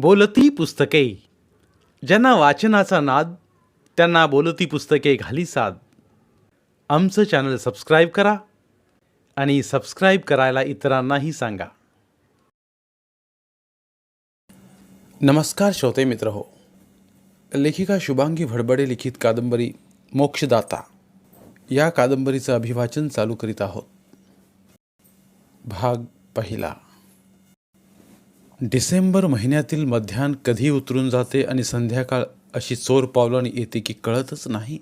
बोलती पुस्तके. ज्यांना वाचनाचा नाद त्यांना बोलती पुस्तके घाली साद. आमचं चॅनल सबस्क्राईब करा आणि सबस्क्राईब करायला इतरांनाही सांगा. नमस्कार श्रोते मित्र हो. लेखिका शुभांगी भडबडे लिखित कादंबरी मोक्षदाता. या कादंबरीचं अभिवाचन चालू करीत आहोत. भाग पहिला. डिसेंबर महिन्यातील मध्यान कधी उतरून जाते आणि संध्याकाळ अशी चोर पावलाने येते की कळतच नाही?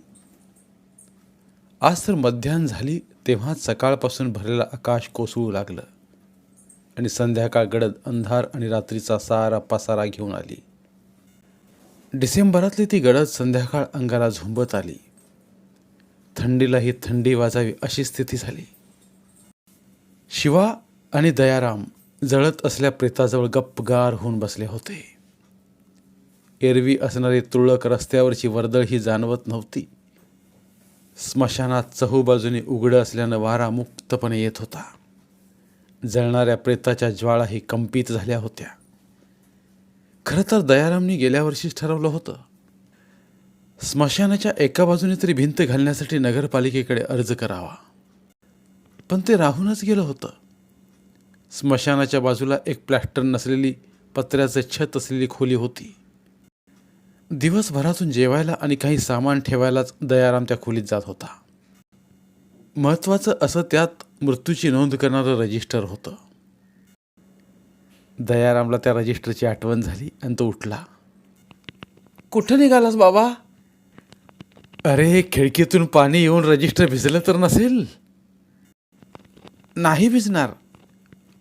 आज तर मध्यान झाली तेव्हाच सकाळपासून भरलेलं आकाश कोसळू लागलं आणि संध्याकाळ गडद अंधार आणि रात्रीचा सारा पसारा घेऊन आली. डिसेंबरातली ती गडद संध्याकाळ अंगाला झुंबत आली. थंडीलाही थंडी वाजावी अशी स्थिती झाली. शिवा आणि दयाराम जळत असल्या प्रेताजवळ गप्पगार होऊन बसले होते. एरवी असणारी तुळक रस्त्यावरची वर्दळ ही जाणवत नव्हती. स्मशानात चहूबाजूने उघडं असल्यानं वारा मुक्तपणे येत होता. जळणाऱ्या प्रेताच्या ज्वाळाही कंपित झाल्या होत्या. खरं तर दयारामनी गेल्या वर्षीच ठरवलं होतं. स्मशानाच्या एका बाजूने तरी भिंत घालण्यासाठी नगरपालिकेकडे अर्ज करावा. पण ते राहूनच गेलं होतं. स्मशानाच्या बाजूला एक प्लॅस्टर नसलेली पत्र्याचं छत असलेली खोली होती. दिवसभरातून जेवायला आणि काही सामान ठेवायलाच दयाराम त्या खोलीत जात होता. महत्त्वाचं असं त्यात मृत्यूची नोंद करणारं रजिस्टर होतं. दयारामला त्या रजिस्टरची आठवण झाली आणि तो उठला. कुठं निघालास बाबा? अरे खिडकीतून पाणी येऊन रजिस्टर भिजलं तर नसेल. नाही भिजणार.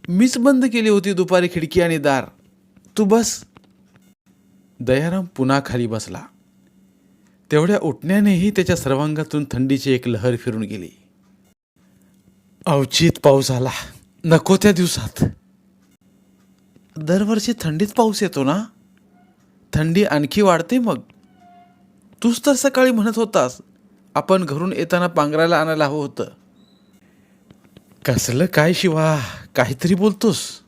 मीच बंद केली होती दुपारी खिडकी आणि दार. तू बस. दयाराम पुन्हा खाली बसला. तेवढ्या उठण्यानेही त्याच्या सर्वांगातून थंडीची एक लहर फिरून गेली. अवचित पाऊस आला. नको त्या दिवसात. दरवर्षी थंडीत पाऊस येतो ना? थंडी आणखी वाढते मग. तूच तर सकाळी म्हणत होतास आपण घरून येताना पांघरायला आणायला हवं होतं. कसलं काय शिवा? काहीतरी बोलतोस.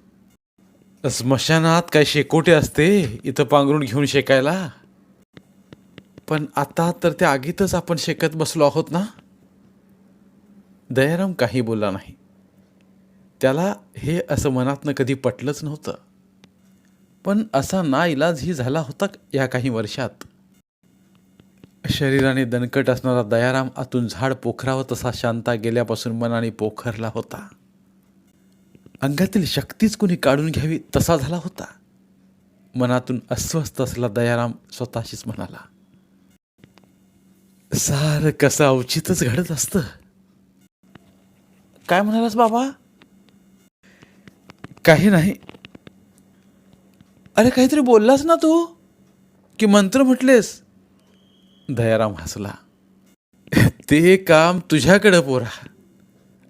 स्मशानात काय शेकोटे असते इथं पांघरून घेऊन शेकायला. पण आता तर त्या आगीतच आपण शेकत बसलो आहोत ना? दयाराम काही बोलला नाही. त्याला हे असं मनातनं कधी पटलंच नव्हतं. पण असा ना इलाजही झाला होता या काही वर्षात. शरीराने दणकट असणारा दयाराम आतून झाड पोखरावं तसा शांता गेल्यापासून मनाने पोखरला होता. अंगातील शक्तीच कोणी काढून घ्यावी तसा झाला होता. मनातून अस्वस्थ असला दयाराम स्वतःशीच म्हणाला सार कसं अवचितच घडत असतं. काय म्हणालास बाबा? काही नाही. अरे काहीतरी बोललास ना तू? की मंत्र म्हटलेस? दयाराम हसला. ते काम तुझ्याकडं पोरा.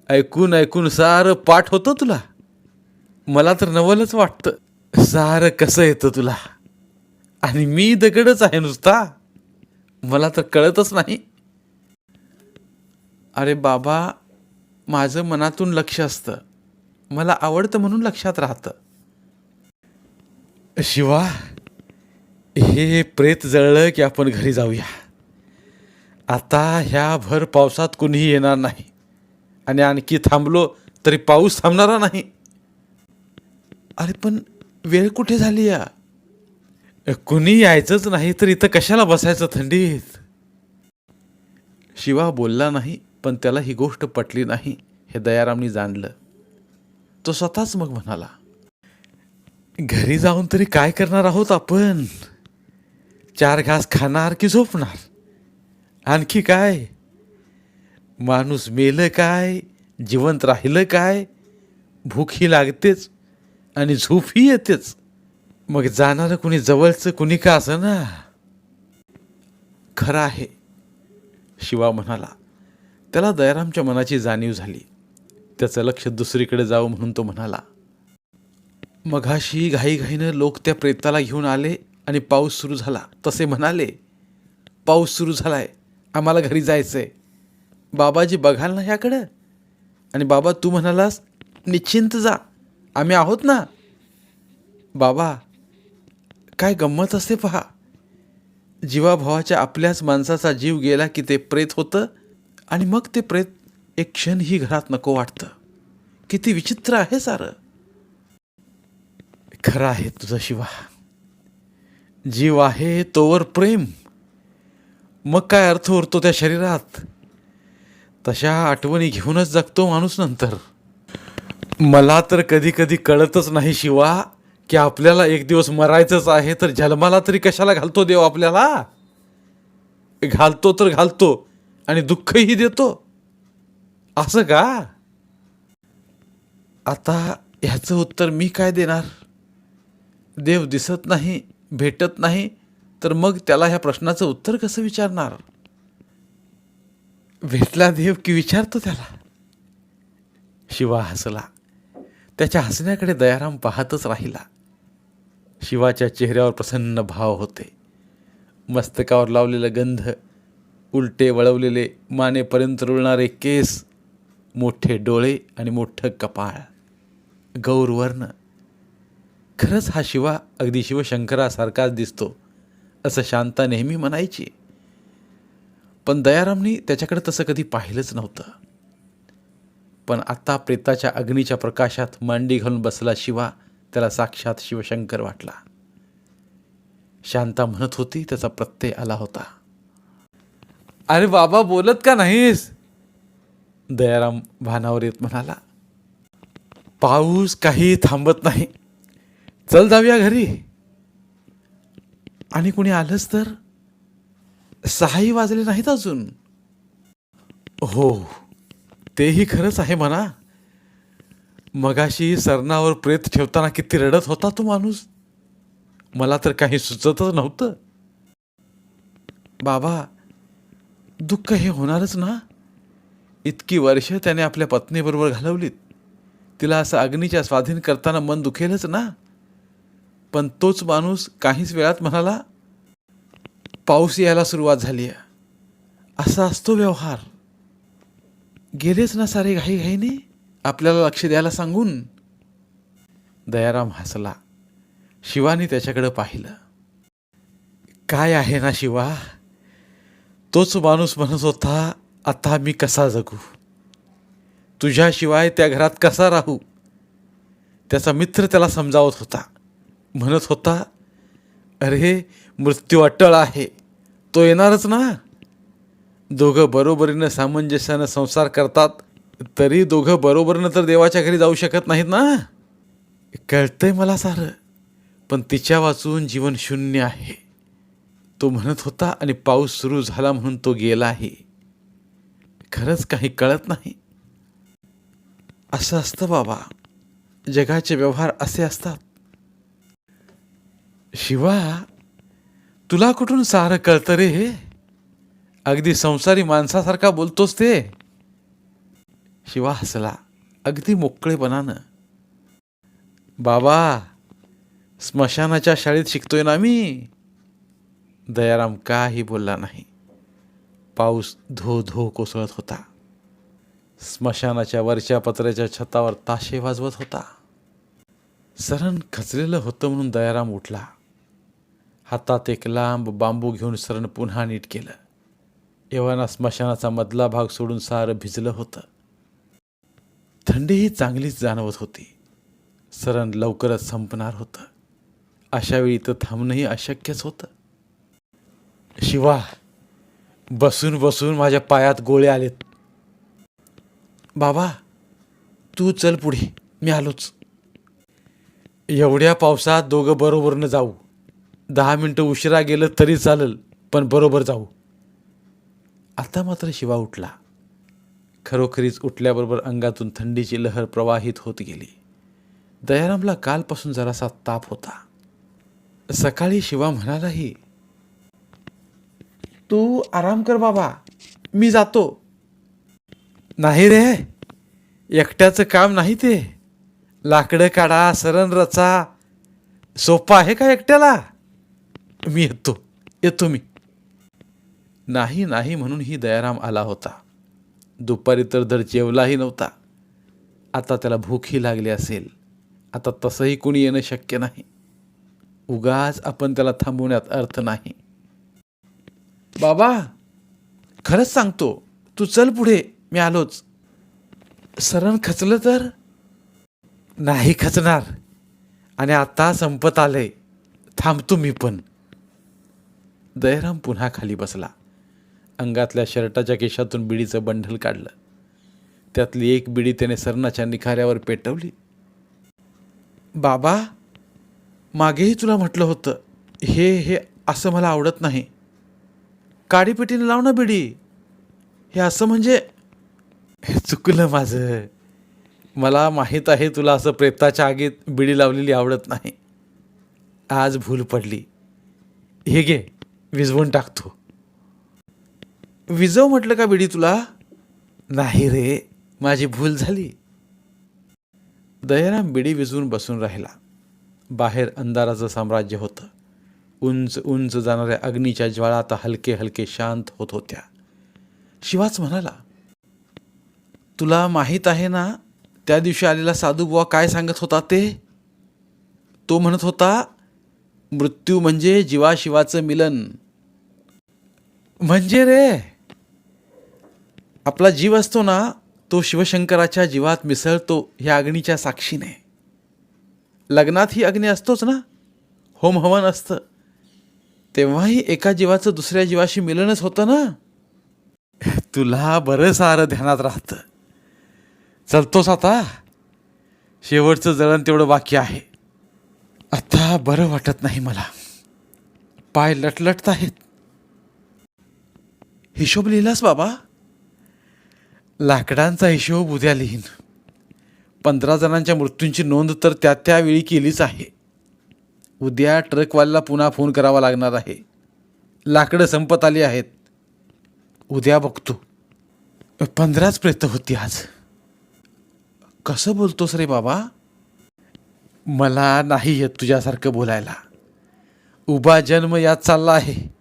ऐकून ऐकून सारं पाठ होतं तुला. मला तर नवलच वाटतं. सारं कसं येतं तुला? आणि मी दगडच आहे नुसता. मला तर कळतच नाही. अरे बाबा माझं मनातून लक्ष असतं. मला आवडतं म्हणून लक्षात राहतं. शिवा हे प्रेत जळलं की आपण घरी जाऊया. आता ह्या भर पावसात कुणीही येणार नाही. आणि आणखी थांबलो तरी पाऊस थांबणारा नाही. अरे पण वेळ कुठे झाली या? कुणी यायचंच नाही तर इथं कशाला बसायचं थंडीत? शिवा बोलला नाही पण त्याला ही गोष्ट पटली नाही हे दयारामनी जाणलं. तो स्वतःच मग म्हणाला घरी जाऊन तरी काय करणार आहोत आपण? चार घास खाणार की झोपणार? आणखी काय? माणूस मेलं काय? जिवंत राहिलं काय? भूकही लागतेच. आणि झोपही येतेच. मग जाणारं कुणी जवळचं कुणी का असं ना? खरं आहे. शिवा म्हणाला त्याला दयारामच्या मनाची जाणीव झाली. त्याचं लक्ष दुसरीकडे जावं म्हणून तो म्हणाला मघाशी घाईघाईनं लोक त्या प्रेताला घेऊन आले आणि पाऊस सुरू झाला. तसे म्हणाले पाऊस सुरू झालाय. आम्हाला घरी जायचंय. बाबाजी बघाल ना ह्याकडं? आणि बाबा तू म्हणालास निश्चिंत जा. आम्ही आहोत ना? बाबा काय गंमत असते पहा. जीवाभावाच्या आपल्याच माणसाचा जीव गेला की ते प्रेत होतं आणि मग ते प्रेत एक क्षणही घरात नको वाटतं. किती विचित्र आहे सारं. खरं आहे तुझं शिवा. जीव आहे तोवर प्रेम. मग काय अर्थ उरतो त्या शरीरात? तशा आठवणी घेऊनच जगतो माणूस नंतर. मला तर कधी कधी कळतच नाही शिवा की आपल्याला एक दिवस मरायचंच आहे तर जन्माला तरी कशाला घालतो देव आपल्याला? घालतो तर घालतो आणि दुःखही देतो. असं का? आता ह्याचं उत्तर मी काय देणार? देव दिसत नाही भेटत नाही तर मग त्याला ह्या प्रश्नाचं उत्तर कसं विचारणार? भेटला देव की विचारतो त्याला? शिवा हसला. त्याच्या हसण्याकडे दयाराम पाहतच राहिला. शिवाच्या चेहऱ्यावर प्रसन्न भाव होते. मस्तकावर लावलेला गंध उलटे वळवलेले मानेपर्यंत रुळणारे केस मोठे डोळे आणि मोठं कपाळ. गौरवर्ण खरंच हा शिवा अगदी शिवशंकरासारखाच दिसतो असं शांता नेहमी म्हणायची. पण दयारामनी त्याच्याकडे तसं कधी पाहिलंच नव्हतं. पण आता प्रेताच्या अग्नीच्या प्रकाशात मांडी घालून बसला शिवा त्याला साक्षात शिवशंकर वाटला. शांता म्हणत होती त्याचा प्रत्यय आला होता. अरे बाबा बोलत का नाहीस? दयाराम भानावर येत म्हणाला. पाऊस काही थांबत नाही. चल जाऊया घरी. आणि कुणी आलंच तर? सहाही वाजले नाहीत अजून. हो तेही खरंच आहे म्हणा. मगाशी सरणावर प्रेत ठेवताना किती रडत होता तो माणूस. मला तर काही सुचतच नव्हतं. बाबा दुःख हे होणारच ना? इतकी वर्ष त्याने आपल्या पत्नीबरोबर घालवलीत. तिला असं अग्नीच्या स्वाधीन करताना मन दुखेलच ना? पण तोच माणूस काहीच वेळात म्हणाला पाऊस यायला सुरुवात झाली आहे असा असतो व्यवहार. गेलेच ना सारे घाई घाईने? आपल्याला लक्ष द्यायला सांगून? दयाराम हसला. शिवानी त्याच्याकडं पाहिलं. काय आहे ना शिवा? तोच माणूस म्हणत होता आता मी कसा जगू? तुझ्याशिवाय त्या घरात कसा राहू? त्याचा मित्र त्याला समजावत होता. म्हणत होता अरे मृत्यू अटळ आहे. तो येणारच ना? दोघं बरोबरीनं सामंजस्यानं संसार करतात तरी दोघं बरोबरीनं तर देवाच्या घरी जाऊ शकत नाहीत ना? कळतंय मला सारं. पण तिच्या वाचून जीवन शून्य आहे. तो म्हणत होता आणि पाऊस सुरू झाला म्हणून तो गेला आहे खरंच काही कळत नाही. असं असतं बाबा. जगाचे व्यवहार असे असतात. शिवा तुला कुठून सारं कळतं रे हे? अगदी संसारी माणसासारखा बोलतोस ते. शिवा हसला. अगदी मोकळेपणानं. बाबा स्मशानाच्या शाळेत शिकतोय ना मी? दयाराम काही बोलला नाही. पाऊस धो धो कोसळत होता. स्मशानाच्या वरच्या पत्र्याच्या छतावर ताशे वाजवत होता. सरण खचलेलं होतं म्हणून दयाराम उठला. हातात एक लांब बांबू घेऊन सरण पुन्हा नीट केलं. एव्हाना स्मशानाचा मधला भाग सोडून सारं भिजलं होतं. थंडीही चांगलीच जाणवत होती. सरण लवकरच संपणार होतं. अशावेळी इथं थांबणंही अशक्यच होतं. शिवा बसून बसून माझ्या पायात गोळे आलेत. बाबा तू चल पुढे मी आलोच. एवढ्या पावसात दोघं बरोबरनं जाऊ. दहा मिनटं उशिरा गेलं तरी चालेल पण बरोबर जाऊ. आता मात्र शिवा उठला. खरोखरीच उठल्याबरोबर अंगातून थंडीची लहर प्रवाहित होत गेली. दयारामला कालपासून जरासा ताप होता. सकाळी शिवा म्हणालाही तू आराम कर बाबा मी जातो. नाही रे एकट्याचं काम नाही ते. लाकडं काढा सरण रचा. सोपा आहे का एकट्याला? मी येतो येतो मी. नाही नाही म्हणून ही दयाराम आला होता. दुपारी तर दर जेवलाही नव्हता. आता त्याला भूकही लागली असेल. आता तसंही कुणी येणं शक्य नाही. उगाच आपण त्याला थांबवण्यात अर्थ नाही. बाबा खरंच सांगतो तू चल पुढे मी आलोच. सरण खचलं तर? नाही खचणार. आणि आता संपत आलंय. थांबतो मी पण. दयाराम पुन्हा खाली बसला. अंगातल्या शर्टाच्या केशातून बिडीचं बंडल काढलं. त्यातली एक बिडी त्याने सरणाच्या निखाऱ्यावर पेटवली. बाबा मागेही तुला म्हटलं होतं हे हे असं मला आवडत नाही. काडीपेटीने लाव ना बिडी. हे असं म्हणजे हे चुकलं माझं. मला माहीत आहे तुला असं प्रेताच्या आगीत बिडी लावलेली आवडत नाही. आज भूल पडली. हे घे विझवून टाकतो विजव म्हटलं का बिडी तुला? नाही रे माझी भूल झाली. दयाराम बिडी विजवून बसून राहिला. बाहेर अंधाराचं साम्राज्य होतं. उंच उंच जाणाऱ्या अग्नीच्या ज्वाळा आता हलके हलके शांत होत होत्या. शिवाच म्हणाला तुला माहीत आहे ना त्या दिवशी आलेला साधू बुवा काय सांगत होता ते? तो म्हणत होता मृत्यू म्हणजे जीवाशिवाचं मिलन. म्हणजे रे आपला जीव असतो ना तो शिवशंकराच्या जीवात मिसळतो ह्या अग्नीच्या साक्षीने. लग्नात ही अग्नी असतोच ना होम हवन असतं. तेव्हाही एका जीवाचं दुसऱ्या जीवाशी मिलनच होतं ना. तुला बरं सारं ध्यानात राहतं. चलतोस आता. शेवटचं जळण तेवढं बाकी आहे. आता बरं वाटत नाही मला. पाय लटलटत आहेत. हिशोब लिहिलास बाबा? लाकडांचा हिशोब उद्या लिहीन. पंधरा जणांच्या मृत्यूंची नोंद तर त्या त्यावेळी केलीच आहे. उद्या ट्रकवाल्याला पुन्हा फोन करावा लागणार आहे. लाकडं संपत आली आहेत. उद्या बघतो. पंधराच प्रेत होती आज. कसं बोलतोस रे बाबा? मला नाही येत तुझ्यासारखं बोलायला. उभा जन्म यात चालला आहे.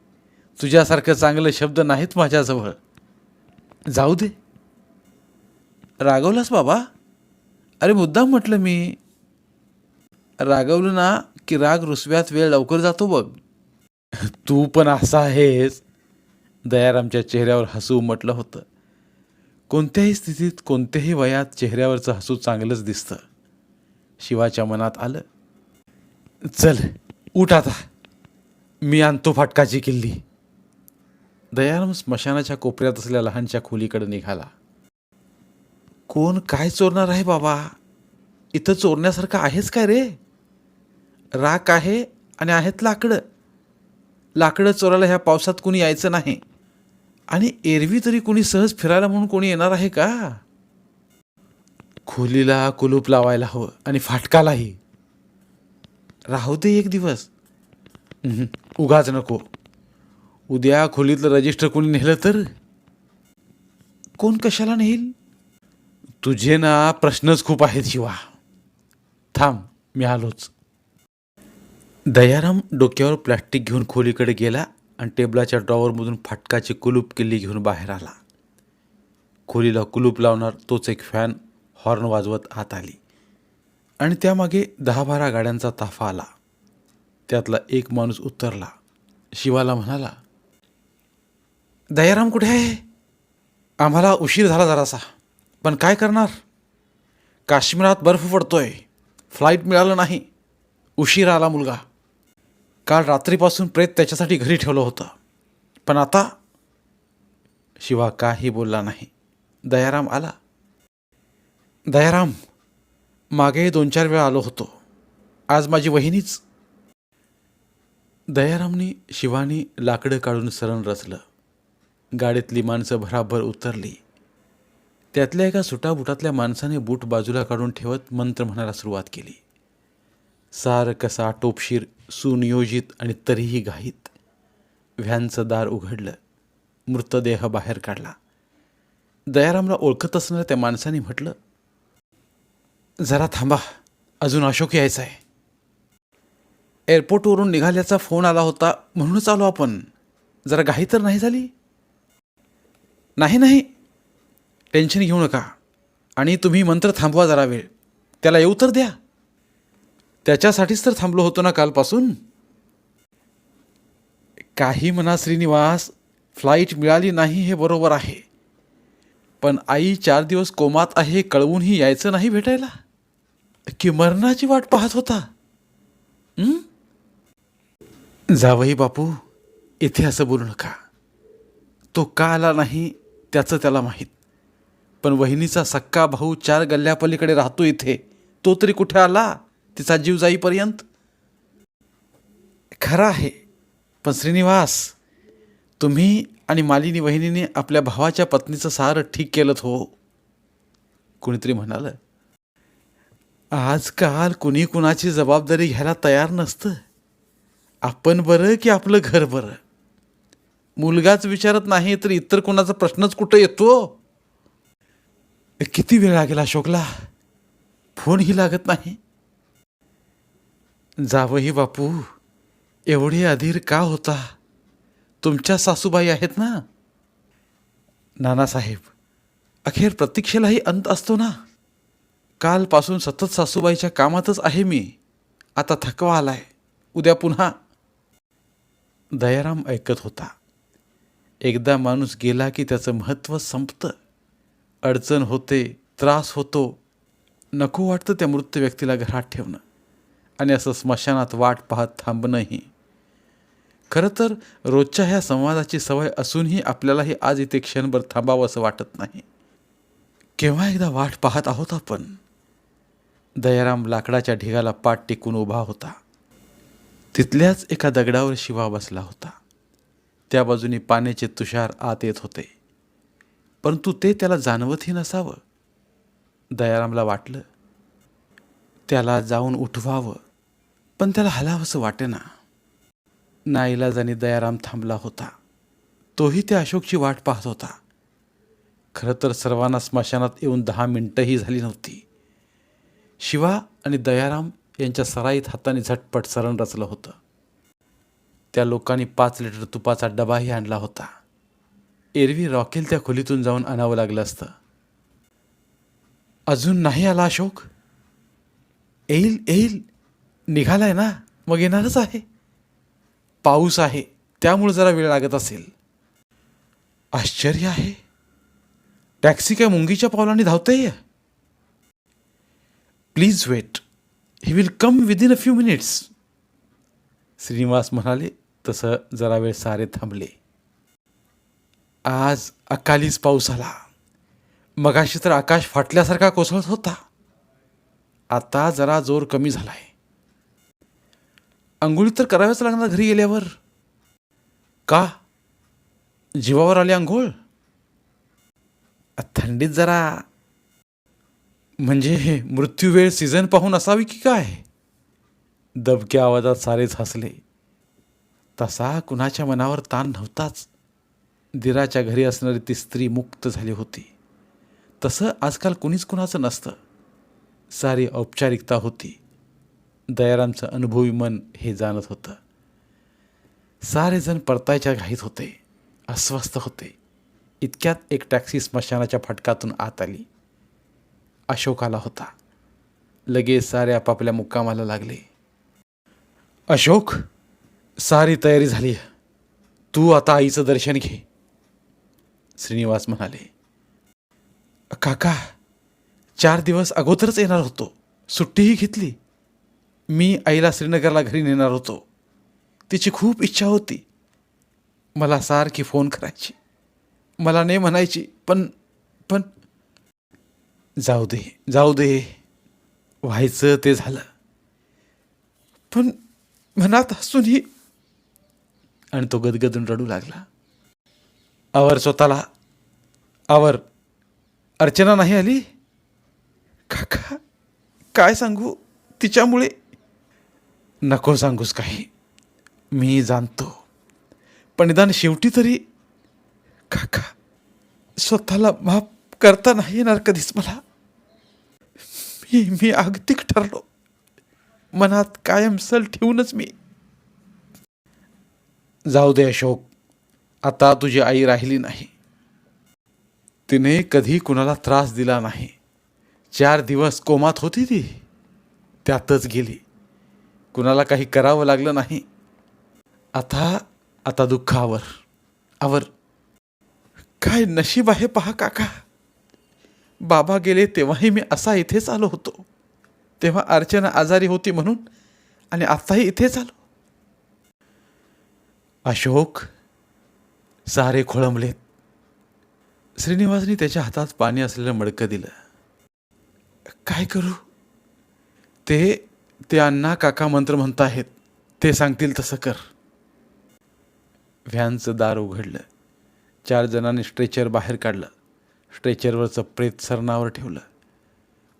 तुझ्यासारखं चांगले शब्द नाहीत माझ्याजवळ. जाऊ दे. रागवलास बाबा? अरे मुद्दाम म्हटलं मी. रागवलं ना की राग रुसव्यात वेळ लवकर जातो बघ. तू पण असा आहेस. दयारामच्या चेहऱ्यावर हसू उमटलं होतं. कोणत्याही स्थितीत कोणत्याही वयात चेहऱ्यावरचं हसू चांगलंच दिसतं. शिवाच्या मनात आलं चल उठ आता. मी आणतो फाटकाची किल्ली. दयाराम स्मशानाच्या कोपऱ्यात असलेल्या लहानच्या खोलीकडे निघाला. कोण काय चोरणार आहे बाबा? इथं चोरण्यासारखं आहेच काय रे? राख आहे आणि आहेत लाकडं. लाकडं चोरायला ह्या पावसात कुणी यायचं नाही. आणि एरवी तरी कुणी सहज फिरायला म्हणून कोणी येणार आहे का? खोलीला कुलूप लावायला हवं आणि फाटकालाही. राहू दे एक दिवस. उगाच नको. उद्या खोलीतलं रजिस्टर कोणी नेलं तर? कोण कशाला नेईल? तुझे ना प्रश्नच खूप आहेत शिवा. थांब मी आलोच. दयाराम डोक्यावर प्लॅस्टिक घेऊन खोलीकडे गेला आणि टेबलाच्या ड्रॉवरमधून फाटकाची कुलूप किल्ली घेऊन बाहेर आला. खोलीला कुलूप लावणार तोच एक फॅन हॉर्न वाजवत आत आली. आणि त्यामागे दहा बारा गाड्यांचा ताफा आला. त्यातला एक माणूस उतरला शिवाला म्हणाला दयाराम कुठे आहे? आम्हाला उशीर झाला जरासा. पण काय करणार? काश्मीरात बर्फ पडतोय. फ्लाईट मिळालं नाही. उशीर आला मुलगा. काल रात्रीपासून प्रेत त्याच्यासाठी घरी ठेवलं होतं. पण आता शिवा काही बोलला नाही. दयाराम आला. दयाराम मागे दोन चार वेळा आलो होतो. आज माझी वहिनीच. दयारामनी शिवानी लाकडं काढून सरण रचलं. गाडीतली माणसं भराभर उतरली. त्यातल्या एका सुटाबुटातल्या माणसाने बूट बाजूला काढून ठेवत मंत्र म्हणायला सुरुवात केली. सार कसा टोपशीर सुनियोजित आणि तरीही घाईत. व्हॅनचं दार उघडलं मृतदेह बाहेर काढला. दयारामला ओळखत असणाऱ्या त्या माणसाने म्हटलं जरा थांबा अजून अशोक यायचा आहे एअरपोर्टवरून निघाल्याचा फोन आला होता म्हणूनच आलो आपण. जरा घाई तर नाही झाली? नाही नाही. टेन्शन घेऊ नका. आणि तुम्ही मंत्र थांबवा जरा वेळ. त्याला येऊ तर द्या. त्याच्यासाठीच तर थांबलो होतो ना कालपासून. काही म्हणा श्रीनिवास फ्लाईट मिळाली नाही हे बरोबर आहे. पण आई चार दिवस कोमात आहे कळवूनही यायचं नाही भेटायला. की मरणाची वाट पाहत होता. जावई बापू इथे असं बोलू नका. तो का आला नाही त्याचं त्याला माहीत. पण वहिनीचा सक्का भाऊ चार गल्ल्यापलीकडे राहतो इथे. तो तरी कुठे आला? तिचा जीव जाईपर्यंत? खरं आहे. पण श्रीनिवास तुम्ही आणि मालिनी वहिनीने आपल्या भावाच्या पत्नीचं सारं ठीक केलं हो. कुणीतरी म्हणालं आजकाल कुणी कुणाची जबाबदारी घ्यायला तयार नसतं. आपण बरं की आपलं घर बरं? मुलगाच विचारत नाही तर इतर कोणाचा प्रश्नच कुठं येतो? किती वेळ लागेल अशोकला? फोनही लागत नाही. जावही बापू एवढे अधीर का होता? तुमच्या सासूबाई आहेत ना? नानासाहेब अखेर प्रतीक्षेलाही अंत असतो ना? कालपासून सतत सासूबाईच्या कामातच आहे मी. आता थकवा आलाय. उद्या पुन्हा. दयाराम ऐकत होता. एकदा माणूस गेला की त्याचं महत्त्व संपतं. अडचण होते त्रास होतो नको वाटतं त्या मृत व्यक्तीला घरात ठेवणं. आणि असं स्मशानात वाट पाहत थांबणंही. खरं तर रोजच्या ह्या संवादाची सवय असूनही आपल्यालाही आज इथे क्षणभर थांबावं असं वाटत नाही. केव्हा एकदा वाट पाहत आहोत आपण? दयाराम लाकडाच्या ढिगाला पाठ टेकून उभा होता. तिथल्याच एका दगडावर शिवा बसला होता. त्या बाजूनी पाण्याचे तुषार आत येत होते. परंतु ते त्याला जाणवतही नसावं. दयारामला वाटलं त्याला जाऊन उठवावं पण त्याला हलावंसं वाटेना. नाईलाजाने दयाराम थांबला होता तोही त्या अशोकची वाट पाहत होता. खरं तर सर्वांना स्मशानात येऊन दहा मिनटंही झाली नव्हती. शिवा आणि दयाराम यांच्या सराईत हाताने झटपट सरण रचलं होतं. त्या लोकांनी पाच लिटर तुपाचा डबाही आणला होता. एरवी रॉकेल त्या खोलीतून जाऊन आणावं लागलं असतं. अजून नाही आला अशोक? येईल येईल. निघालाय ना. मग येणारच आहे. पाऊस आहे. त्यामुळे जरा वेळ लागत असेल. आश्चर्य आहे. टॅक्सी काय मुंगीच्या पावलाने धावते please wait he will come within a few minutes Shrinivas म्हणाले तसं जरा वेळ सारे थांबले. आज अकालीच पाऊस आला. मगाशी तर आकाश फाटल्यासारखा कोसळत होता. आता जरा जोर कमी झालाय. आंघोळी तर कराव्याच लागणार घरी गेल्यावर. का? जीवावर आली आंघोळ थंडीत जरा म्हणजे मृत्यू वेळ सीझन पाहून असावी की काय? दबक्या आवाजात सारेच हसले तसा कुणाच्या मनावर ताण नव्हताच. दिराच्या घरी असणारी ती स्त्री मुक्त झाली होती. तसं आजकाल कुणीच कुणाचं नसतं. सारी औपचारिकता होती. दयारामचं अनुभवी मन हे जाणत होतं. सारेजण परतायच्या घाईत होते. अस्वस्थ होते. इतक्यात एक टॅक्सी स्मशानाच्या फटकातून आत आली. अशोक आला होता. लगेच सारे आपापल्या मुक्कामाला लागले. अशोक सारी तयारी झाली तू आता आईचं दर्शन घे. श्रीनिवास म्हणाले काका चार दिवस अगोदरच येणार होतो. सुट्टीही घेतली. मी आईला श्रीनगरला घरी नेणार होतो. तिची खूप इच्छा होती. मला सारखी फोन करायची. मला नाही म्हणायची पण पण जाऊ दे जाऊ दे. व्हायचं ते झालं. पण मनात हसूनही आणि तो गदगदून रडू लागला. आवर स्वतःला. आवर. अर्चना नाही आली? काका काय सांगू? तिच्यामुळे. नको सांगूस काही. मी जाणतो. पण निदान शेवटी तरी. काका स्वतःला माफ करता नाही येणार कधीच मला. मी मी अगतिक ठरलो. मनात कायम सल ठेवूनच मी. जाऊ दे अशोक. आता तुझी आई राहिली नाही. तिने कधी कुणाला त्रास दिला नाही. चार दिवस कोमात होती ती. त्यातच गेली. कुणाला काही करावं लागलं नाही. आता आता दुःख आवर. आवर. काय नशीब आहे पहा काका. बाबा गेले तेव्हाही मी असा इथेच आलो होतो. तेव्हा अर्चना आजारी होती म्हणून आणि आत्ताही इथेच आलो. अशोक सारे खोळंबलेत. श्रीनिवासनी त्याच्या हातात पाणी असलेलं मडकं दिलं. काय करू? ते ते अण्णा काका मंत्र म्हणत आहेत ते सांगतील तसं कर. व्हॅनचं दार उघडलं. चार जणांनी स्ट्रेचर बाहेर काढलं. स्ट्रेचरवरचं प्रेत सरणावर ठेवलं.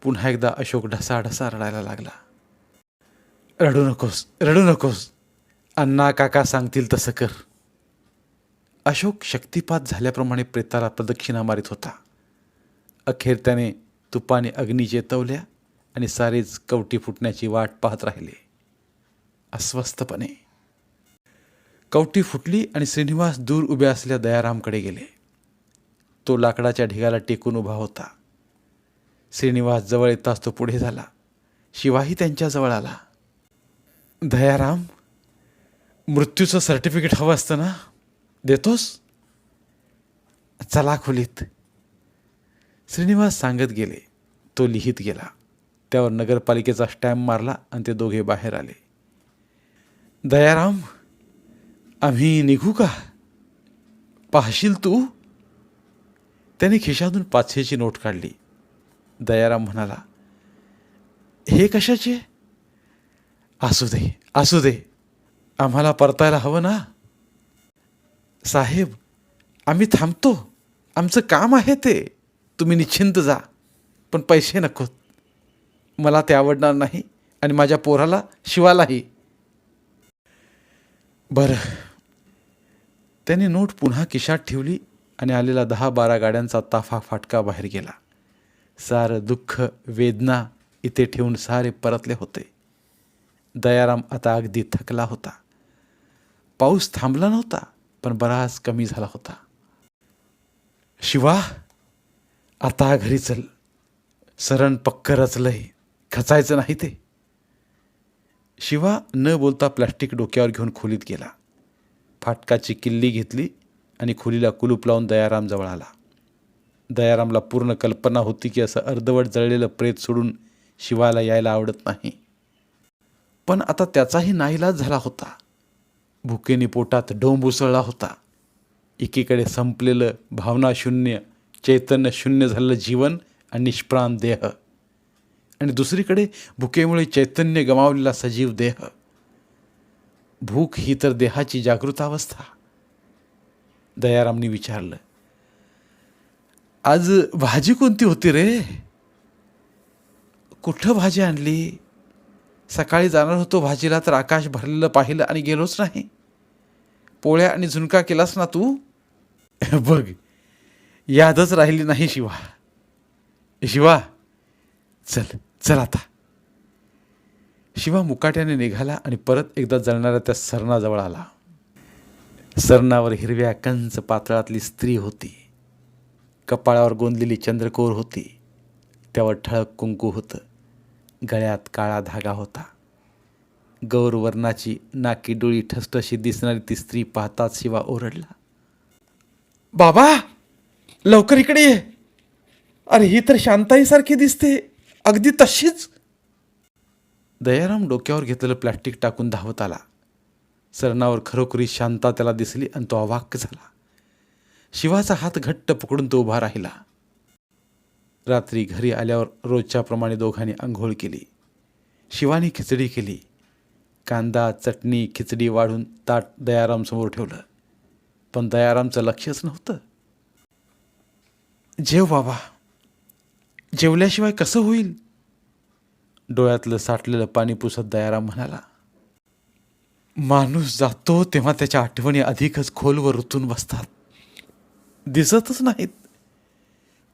पुन्हा एकदा अशोक ढसाढसा रडायला लागला. रडू नकोस रडू नकोस. अण्णा काका सांगतील तसं कर. अशोक शक्तिपात झाल्याप्रमाणे प्रेताला प्रदक्षिणा मारित होता. अखेर त्याने तुपाने अग्नी चेतवल्या आणि सारेच कवटी फुटण्याची वाट पाहत राहिले. अस्वस्थपणे. कवटी फुटली आणि श्रीनिवास दूर उभ्या असल्या दयारामकडे गेले. तो लाकडाच्या ढिगाला टेकून उभा होता. श्रीनिवास जवळ येताच तो पुढे झाला. शिवाही त्यांच्याजवळ आला. दयाराम मृत्यूचं सर्टिफिकेट हवं असतं ना? देतोस? चला खोलीत. श्रीनिवास सांगत गेले. तो लिहित गेला. त्यावर नगरपालिकेचा स्टॅम्प मारला आणि ते दोघे बाहेर आले. दयाराम आम्ही निघू का? पाहशील तू? त्याने खिशातून पाचशेची नोट काढली. दयाराम म्हणाला हे कशाचे? असू दे असू दे. आम्हाला परतायला हवं ना. साहेब आम्ही थांबतो. आमचं काम आहे ते. तुम्ही निश्चिंत जा. पण पैसे नकोत मला ते आवडणार नाही आणि माझ्या पोराला शिवालाही. बरं. त्याने नोट पुन्हा किशात ठेवली आणि आलेला दहा बारा गाड्यांचा ताफा फाटका बाहेर गेला. सारं दुःख वेदना इथे ठेवून सारे परतले होते. दयाराम आता अगदी थकला होता. पाऊस थांबला नव्हता. पण बराच कमी झाला होता. शिवा आता घरी चल. सरण पक्क रचलंय खचायचं नाही ते. शिवा न बोलता प्लास्टिक डोक्यावर घेऊन खोलीत गेला. फाटकाची किल्ली घेतली आणि खोलीला कुलूप लावून दयाराम जवळ आला. दयारामला पूर्ण कल्पना होती की असं अर्धवट जळलेलं प्रेत सोडून शिवाला यायला आवडत नाही. पण आता त्याचाही नाईलाज झाला होता. भुकेने पोटात डोंब उसळला होता. एकीकडे संपलेलं भावनाशून्य चैतन्य शून्य झालेलं जीवन आणि निष्प्राण देह. आणि दुसरीकडे भुकेमुळे चैतन्य गमावलेला सजीव देह. भूक ही तर देहाची जागृतावस्था दयारामनी विचारलं आज भाजी कोणती होती रे? कुठं भाजी आणली? सकाळी जाणार होतो भाजीला तर आकाश भरलेलं पाहिलं आणि गेलोच नाही. पोळ्या आणि झुणका केलास ना तू? बघ यादच राहिली नाही शिवा. शिवा चल चल आता. शिवा मुकाट्याने निघाला आणि परत एकदा जळणाऱ्या त्या सरणाजवळ आला. सरणावर हिरव्या कंच पातळातली स्त्री होती. कपाळावर गोंदलेली चंद्रकोर होती. त्यावर ठळक कुंकू होतं. गळ्यात काळा धागा होता. गौरवर्णाची नाकी डोळी ठसठशी दिसणारी ती स्त्री पाहताच शिवा ओरडला. बाबा लवकर इकडे ये. अरे ही तर शांताईसारखी दिसते. अगदी तशीच. दयाराम डोक्यावर घेतलेलं प्लॅस्टिक टाकून धावत आला. सरणावर खरोखरी शांता त्याला दिसली आणि तो अवाक्य झाला. शिवाचा हात घट्ट पकडून तो उभा राहिला. रात्री घरी आल्यावर रोजच्या प्रमाणे दोघांनी आंघोळ केली. शिवानी खिचडी केली. कांदा चटणी खिचडी वाढून ताट दयाराम समोर ठेवलं. पण दयारामचं लक्षच नव्हतं. जेव बाबा जेवल्याशिवाय कसं होईल? डोळ्यातलं साठलेलं पाणी पुसत दयाराम म्हणाला. माणूस जातो तेव्हा त्याच्या आठवणी अधिकच खोलवर रुतून बसतात. दिसतच नाहीत.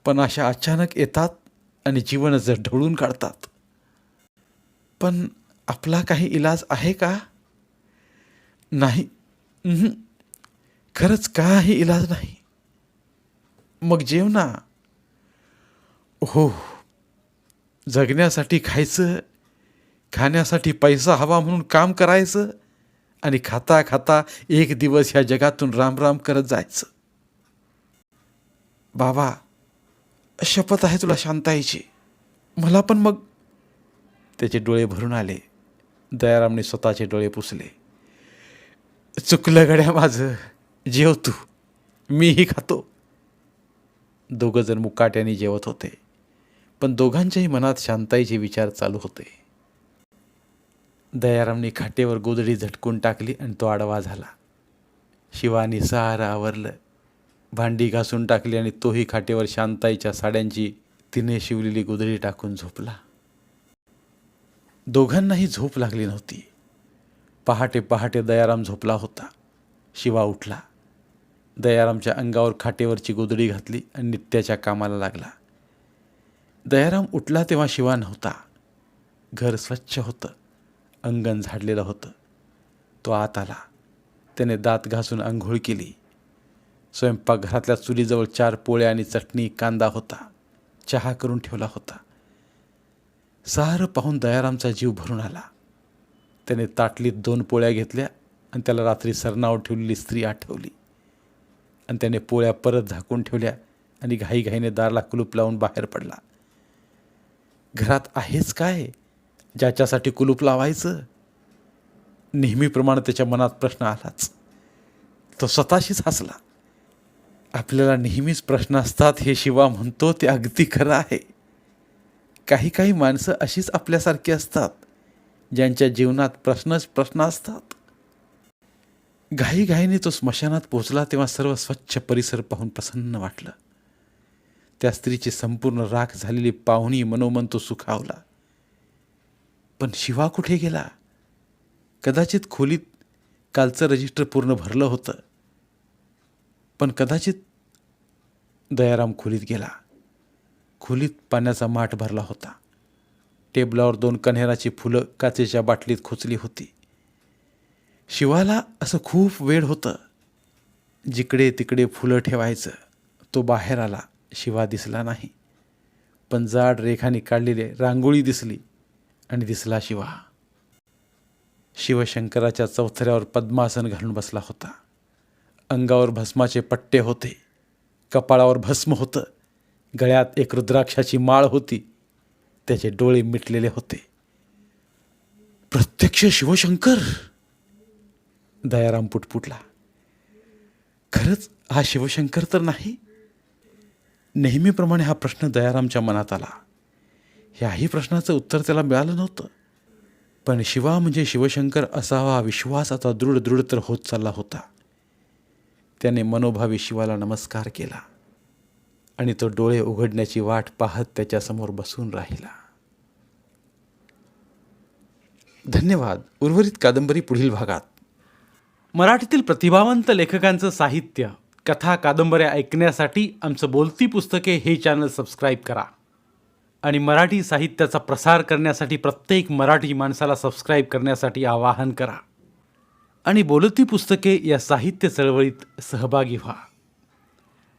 पण अशा अचानक येतात आणि जीवनच ढवळून काढतात. पण आपला काही इलाज आहे का? नाही. खरंच काही इलाज नाही. मग जेव ना. हो. जगण्यासाठी खायचं खाण्यासाठी पैसा हवा म्हणून काम करायचं आणि खाता खाता एक दिवस ह्या जगातून राम राम करत जायचं. बाबा शपथ आहे तुला शांताईची. मला पण मग. त्याचे डोळे भरून आले. दयारामने स्वतःचे डोळे पुसले. चुकलं गड्या माझं. जेव तू. मीही खातो. दोघंजण मुकाट्याने जेवत होते. पण दोघांच्याही मनात शांताईचे विचार चालू होते. दयारामने खाटेवर गोदडी झटकून टाकली आणि तो आडवा झाला. शिवानी सहारा आवरलं. भांडी घासून टाकली आणि तोही खाटेवर शांताईच्या साड्यांची तिने शिवलेली गोदडी टाकून झोपला. दोघांनाही झोप लागली नव्हती. पहाटे पहाटे दयाराम झोपला होता. शिवा उठला. दयारामच्या अंगावर खाटेवरची गोदडी घातली आणि नित्याच्या कामाला लागला. दयाराम उठला तेव्हा शिवा नव्हता. घर स्वच्छ होतं. अंगण झाडलेलं होतं. तो आत आला. त्याने दात घासून आंघोळ केली. स्वयंपाकघरातल्या चुलीजवळ चार पोळ्या आणि चटणी कांदा होता. चहा करून ठेवला होता. सारं पाहून दयारामचा जीव भरून आला. त्याने ताटलीत दोन पोळ्या घेतल्या आणि त्याला रात्री सरनावर ठेवलेली स्त्री आठवली. आणि त्याने पोळ्या परत झाकून ठेवल्या आणि घाईघाईने दारला कुलूप लावून बाहेर पडला. घरात आहेच काय? ज्याच्यासाठी कुलूप लावायचं? नेहमीप्रमाणे त्याच्या मनात प्रश्न आलाच. तो स्वतःशीच हसला. आपल्याला नेहमीच प्रश्न असतात हे शिवा म्हणतो ते अगदी खरं आहे. काही काही माणसं अशीच आपल्यासारखी असतात ज्यांच्या जीवनात प्रश्नच प्रश्न असतात. घाईघाईने तो स्मशानात पोचला तेव्हा सर्व स्वच्छ परिसर पाहून प्रसन्न वाटलं. त्या स्त्रीची संपूर्ण राख झालेली पाहुणी मनोमन तो सुखावला. पण शिवा कुठे गेला? कदाचित खोलीत कालचं रजिस्टर पूर्ण भरलं होतं. पण कदाचित दयाराम खोलीत गेला. खोलीत पाण्याचा माठ भरला होता. टेबलावर दोन कन्हेराची फुलं काचेच्या बाटलीत खोचली होती. शिवाला असं खूप वेळ होतं. जिकडे तिकडे फुलं ठेवायचं तो बाहेर आला. शिवा दिसला नाही. पण जाड रेखाने काढलेली रांगोळी दिसली आणि दिसला शिवा. शिवशंकराच्या चौथऱ्यावर पद्मासन घालून बसला होता. अंगावर भस्माचे पट्टे होते. कपाळावर भस्म होतं. गळ्यात एक रुद्राक्षाची माळ होती. त्याचे डोळे मिटलेले होते. प्रत्यक्ष शिवशंकर! दयाराम पुटपुटला. खरंच हा शिवशंकर तर नाही? नेहमीप्रमाणे हा प्रश्न दयारामच्या मनात आला. ह्याही प्रश्नाचं उत्तर त्याला मिळालं नव्हतं. पण शिवा म्हणजे शिवशंकर असावा हा विश्वास आता दृढ दृढ तर होत चालला होता. त्याने मनोभावी शिवाला नमस्कार केला. आणि तो डोळे उघडण्याची वाट पाहत त्याच्यासमोर बसून राहिला. धन्यवाद. उर्वरित कादंबरी पुढील भागात. मराठीतील प्रतिभावंत लेखकांचं साहित्य कथा कादंबऱ्या ऐकण्यासाठी आमचं बोलती पुस्तके हे चॅनल सबस्क्राईब करा. आणि मराठी साहित्याचा प्रसार करण्यासाठी प्रत्येक मराठी माणसाला सबस्क्राईब करण्यासाठी आवाहन करा. आणि बोलती पुस्तके या साहित्य चळवळीत सहभागी व्हा.